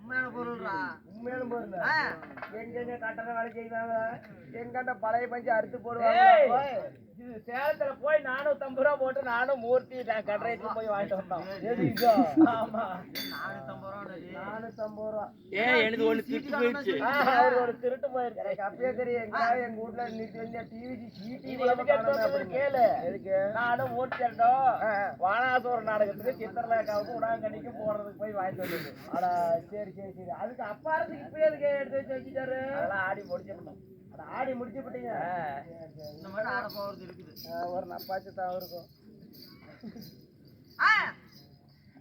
உண்மையான பொருள்ரா. போயிருந்த ஆ. எங்க எங்க கட்டண வேலை செய்வாங்க? எங்க அந்த பழைய பஞ்சு அறுத்து போடுவாங்க. இது சேலத்துல போய் நானூத்தி ஐம்பது ரூபா போட்டு நானும் மூர்த்தி நான் கட்ரைக்கு போய் வாங்கிட்டு வந்தோம். ஆமா. ரூபா எனக்கு ஒண்ணு போயிடுச்சு அவரு ஒரு திருட்டு போயிருக்கு எனக்கு அப்பயே தெரியும். எங்க எங்க வீட்ல நிறுத்தி வந்து டிவி வந்தது கேளு. எதுக்கு? நானும் மூர்த்தியண்டோம் ஆ, ஆ. வானாசூர நாடகத்துக்கு சித்திரலேகாவுக்கு உடாங்கண்ணிக்கும் போறதுக்கு போய் வாங்கிட்டு வந்தது. அட சரி சரி சரி. அதுக்கு அப்பா இருந்து எதுக்கு எடுத்து வச்சு வச்சுட்டாரு? அதெல்லாம் ஆடி முடிச்சிடணும். அட ஆடி முடிச்சு போட்டீங்க இந்த மாதிரி ஆட போறது இருக்குது. ஆ, ஒரு நப்பாச்சு தான் இருக்கும் ஆ,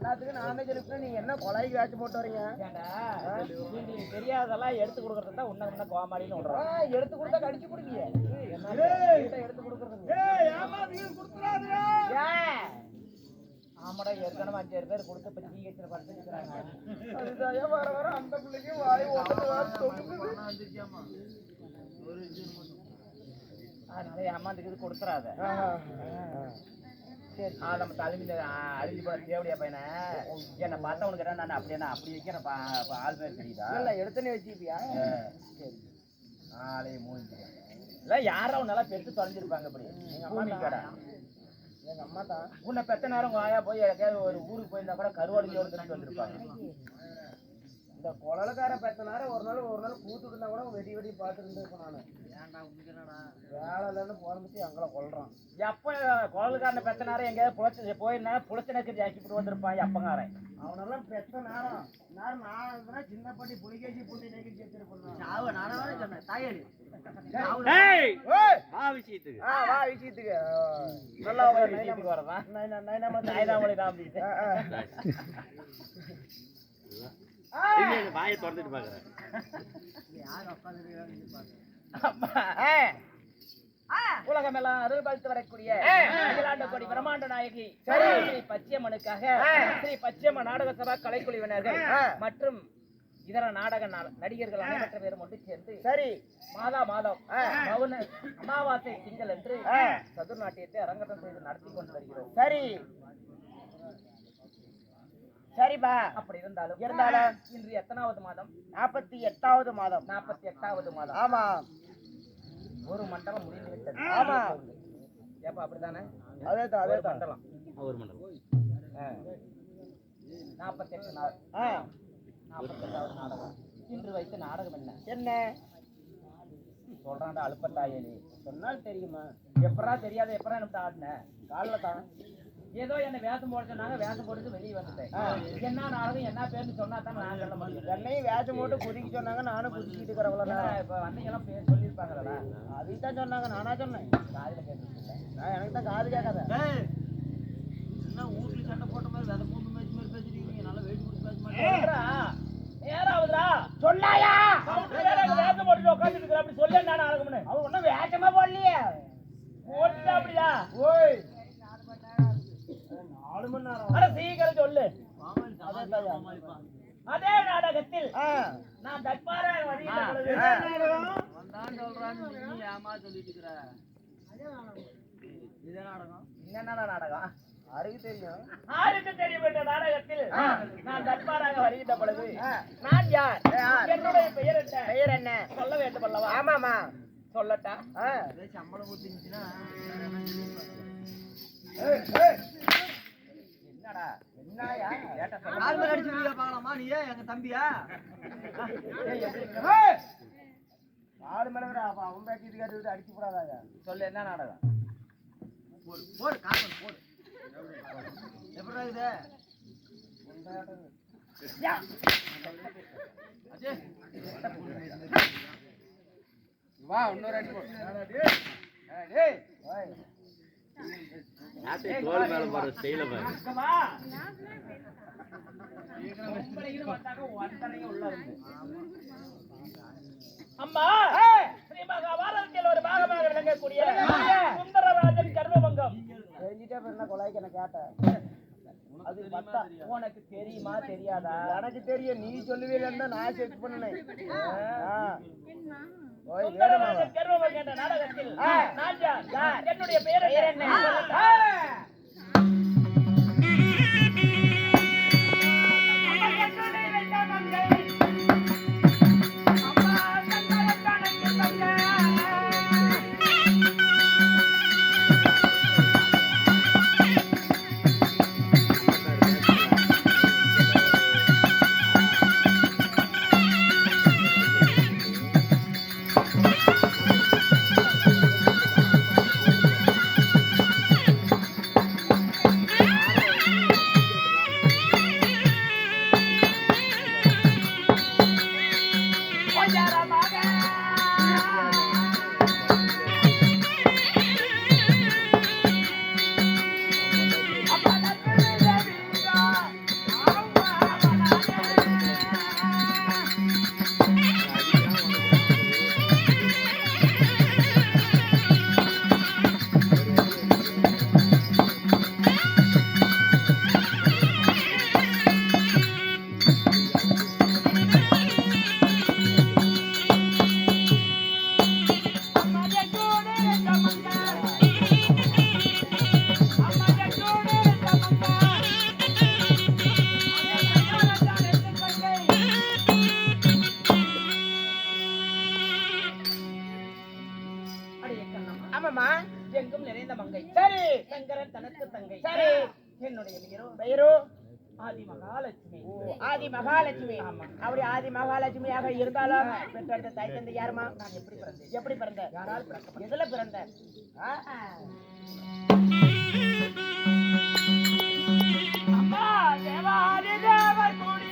எல்லாத்துக்கும் நானே சொல்லிருக்கேன் நீங்க என்ன கொலைக்கு வேச்சு போட்டு வரீங்க உங்களுக்கு தெரியாதெல்லாம் எடுத்து கொடுக்கறது தான் உன்ன உன்ன கோமாளின்னு ஆ, விடுறோம் எடுத்து கொடுத்தா கடிச்சு குடிக்கிய எடுத்து கொடுக்கறது ஆமாடா ஏற்கனவே அஞ்சாறு பேர் கொடுத்து இப்ப ஜிஹெச்ல படுத்துக்கிறாங்க அதுதான் வர வர அந்த பிள்ளைக்கு வாய் அதனால ஏமாந்துக்கு கொடுத்துறாத. நம்ம தலைமையில அழிஞ்சு போன தேவடியா பையனை. என்னை பார்த்தா உனக்கு நான் அப்படியே நான் அப்படி வைக்கிறேன். ஆள் பேர் தெரியுதா? இல்ல எடுத்துனே வச்சுப்பியா ஆ. ஆளே மூஞ்சி இல்ல யாரோ நல்லா பெற்று தொலைஞ்சிருப்பாங்க அப்படி எங்க அம்மா கடை. எங்க அம்மா தான் உன்னை பெத்த நேரம் ஆயா போய் எங்கேயாவது ஒரு ஊருக்கு போயிருந்தா கூட கருவாடு வந்திருப்பாங்க. இந்த குழலுக்கார பெத்த நேரம் ஒரு நாள் ஒரு நாள் இருந்தா கூட வெடி வெடி பார்த்துட்டு இருந்திருப்பேன் நானு. ஏன்டா என்னடா வேலை இல்லைன்னு பிறந்துட்டு எங்களை கொல்றான். எப்ப குழலுக்காரனை பெத்த நேரம் எங்கேயாவது புழைச்சி போயிருந்தா புழைச்சனக்கு ஜாக்கிட்டு வந்திருப்பான் எப்பங்காரன். அவனெல்லாம் பெத்த நேரம் நேரம் நான் சின்ன பாட்டி புலிகேசி புள்ளி நெகி வச்சிருப்பேன் சாவு நானே வேற சொன்னேன். ஓய் வா விஷயத்துக்கு. ஆ வா விஷயத்துக்கு. நல்லா விஷயத்துக்கு வரதான் நைனா நைனா நாயனாமலை காமிக்கிட்டு ஆ ஆ. இல்ல, இல்ல, வாயை திறந்துட்டு பாக்குறேன் யார் உட்காந்துருக்காங்க பாரு அம்மா ஆ உலகமெல்லாம் அருள் பாலித்து வரக்கூடிய அகிலாண்ட கோடி பிரம்மாண்ட நாயகி. ஸ்ரீ பச்சையம்மனுக்காக. ஸ்ரீ பச்சையம்மன் நாடக சபா கலைக்குழுவினர்கள். மற்றும் இதர நாடக நடிகர்கள் அனைவற்ற பேரும் ஒன்று சேர்ந்து சரி மாதா மாதம். மௌன அமாவாசை திங்கள் என்று ஆ. சதுர்நாட்டியத்தை அரங்கேற்றம் செய்து நடத்தி கொண்டு வருகிறோம் சரி சரிப்பா. அப்படி இருந்தாலும் இருந்தாலும் இன்று எத்தனாவது மாதம்? நாற்பத்தி எட்டாவது மாதம். நாற்பத்தி எட்டாவது மாதம். ஆமா. ஒரு மண்டலம் முடிந்து விட்டது. ஆமா. ஏப்பா அப்படித்தானே? அதே தான் அதே மண்டலம் ஒரு மண்டலம் நாற்பத்தி எட்டு நாள். ஆ. நாற்பத்தெட்டாவது நாடகம். இன்று வைத்த நாடகம் என்ன? என்ன? சொல்றான்டா அழுப்பத்தாயலி சொன்னால் தெரியுமா? எப்படா தெரியாத எப்படா எனக்கு ஆடின? காலில் தான். ஏதோ என்ன வேஷம் போட சொன்னாங்க வேஷம் போட்டுட்டு வெளியே வந்துட்டேன். என்ன நாடகம் என்ன பேர்னு சொன்னா தான் நான் சொல்ல முடியும். என்னையும் வேஷம் போட்டு குதிக்க சொன்னாங்க நானும் குதிக்கிட்டு இருக்கிறேன் அவ்வளோதான் இப்ப வந்தீங்கலாம் பேர் சொல்லியிருப்பாங்களா அதுக்கு தான் சொன்னாங்க நானா சொன்னேன். காதில் கேட்டுருக்கீங்க நான் எனக்கு தான் காது கேட்காத ஏய், என்ன வீட்டுல சண்டை போட்ட மாதிரி விதை பூண்டு மேய்ச்சி மாதிரி பேசிருக்கீங்க நல்லா வெயிட் கொடுத்து பேச மாட்டேன் நேராவதுடா சொல்லாயா வேஷம் போட்டுட்டு உட்காந்துட்டு இருக்கிற அப்படி சொல்ல நான் நாடகம்னு அவன் ஒன்றும் வேஷமா போடலையே போட்டுட்டா அப்படியா ஓய் நாலு மணி நேரம் அட சீக்கிரம் சொல்லு மாமாளி சமாளி மாமாளிப்பான் அதே நான் தட்பாரா வழியிட்ட பொழுது வந்தான் சொல்றான்னு நீ ஏமா சொல்லிட்டு இருக்கிற இதே நாடகம்? என்னென்ன நாடகம்? யாருக்கு தெரியும்? ஆருக்கு தெரியும் என்ற நாடகத்தில் நான் தட்பாராக வருகின்ற பொழுது. நான் யார்? என்னுடைய பெயர் என்ன? பெயர் என்ன? சொல்ல வேண்டும் அல்லவா? ஆமாமா சொல்லட்டா? சம்பளம் ஏய், என்னடா? என்னயா? கேட்ட சொல்ல யார் மேல அடிச்சு வீடியோ பார்க்கலாமா? நீ எங்க தம்பியா! ஆடு மேல விட அப்ப அவன் பேச்சு கேட்டு அடிச்சு போடாதாங்க. சொல்லு என்ன நாடகம் போடு போடு காசு போடு. எப்படா இது? வா இன்னொரு அடி போடு. டேய் டேய் நாட்டை தோல் மேல போற ஸ்டைல பாரு. அம்மா ஒரு பாகமாக விளங்கக்கூடிய சுந்தரராஜன் கர்மபங்கம். அப்புறம் என்ன கேட்டேன் அது பத்தா உனக்கு தெரியுமா தெரியாதா? எனக்கு தெரியும். நீ சொல்லுவீங்கன்னு தான் நான் செக் பண்ணேன். என்னுடைய பெயர் என்ன? ஆமாம்மா. எங்கும் நிறைந்த மங்கை. சரி. சங்கரன் தனக்கு தங்கை. சரி. என்னுடைய பெயரோ? பெயரு? ஆதி மகாலட்சுமி ஆதி மகாலட்சுமி அப்படி ஆதி மகாலட்சுமியாக இருந்தாலும் பெற்றெடுத்த தாய் தந்தை யாருமா நான் எப்படி பிறந்தேன் எப்படி பிறந்த? யாரால் பிறக்கப்பட்டேன் எதுல பிறந்த? அம்மா தேவாதி தேவர் கூடி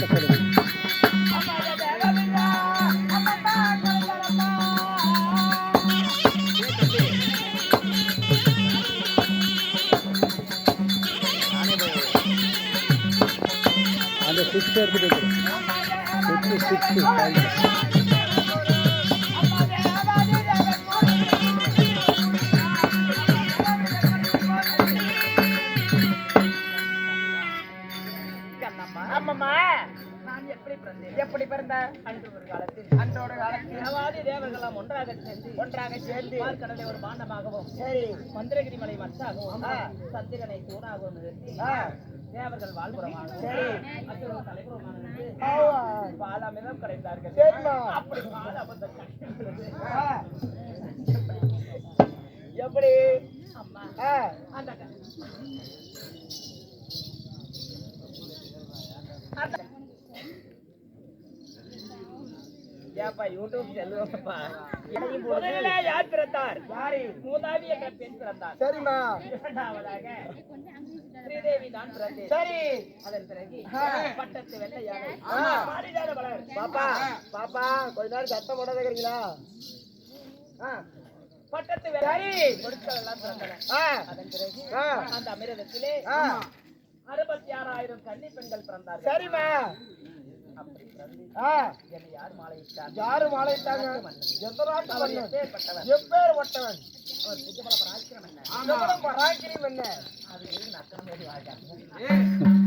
பாட்டை போடுவோம் அந்த சுவிட்சை எடுத்துகிட்டு பிறந்தேன் எப்படி பிறந்த அன்று ஒரு காலத்தில் அன்றோட காலத்தில் தேவாதி தேவர்களெல்லாம் ஒன்றாக சேர்ந்து ஒன்றாக சேர்ந்து பார்க்கடலை ஒரு பாண்டமாகவும் சரி மந்திரகிரி மலை மச்சாகவும். சந்திரனை தூணாகவும் நிறுத்தி. தேவர்கள் நின்று ஆவா. பாலாமிரம் கிடைத்தார்கள். அப்படி. எப்படி அம்மா. அந்த அந்த- ஏப்பா யூடியூப் செல்வப்பா முதலிலே யார் பிறந்தார்? யாரு? மூதாவி என்ற பெண் பிறந்தார். சரிம்மா. இரண்டாவதாக ஸ்ரீதேவி தான் பிறந்தேன் சரி. அதன் பிறகு. பட்டத்து வெள்ளை யானை ஆ. பாரிஜாத மலர் பாப்பா பாப்பா கொஞ்ச நேரம் சத்தம் போடாத இருக்கிறீங்களா? ஆ. பட்டத்து வெள்ளை சரி. பொருட்கள் எல்லாம் பிறந்தன. அதன் பிறகு அந்த அமிரதத்திலே அறுபத்தி ஆறாயிரம் கன்னி பெண்கள் பிறந்தார்கள். சரிம்மா. யார் மாலையிட்டார் யாரு மாலையிட்டாங்க? அவர் மன்னன் எப்பேர் ஒட்டவன் அவர் புஜபல பராக்கிரம் என்ன எவ்வளவு பராக்கிரியம் என்ன? அது வாழ்க்கை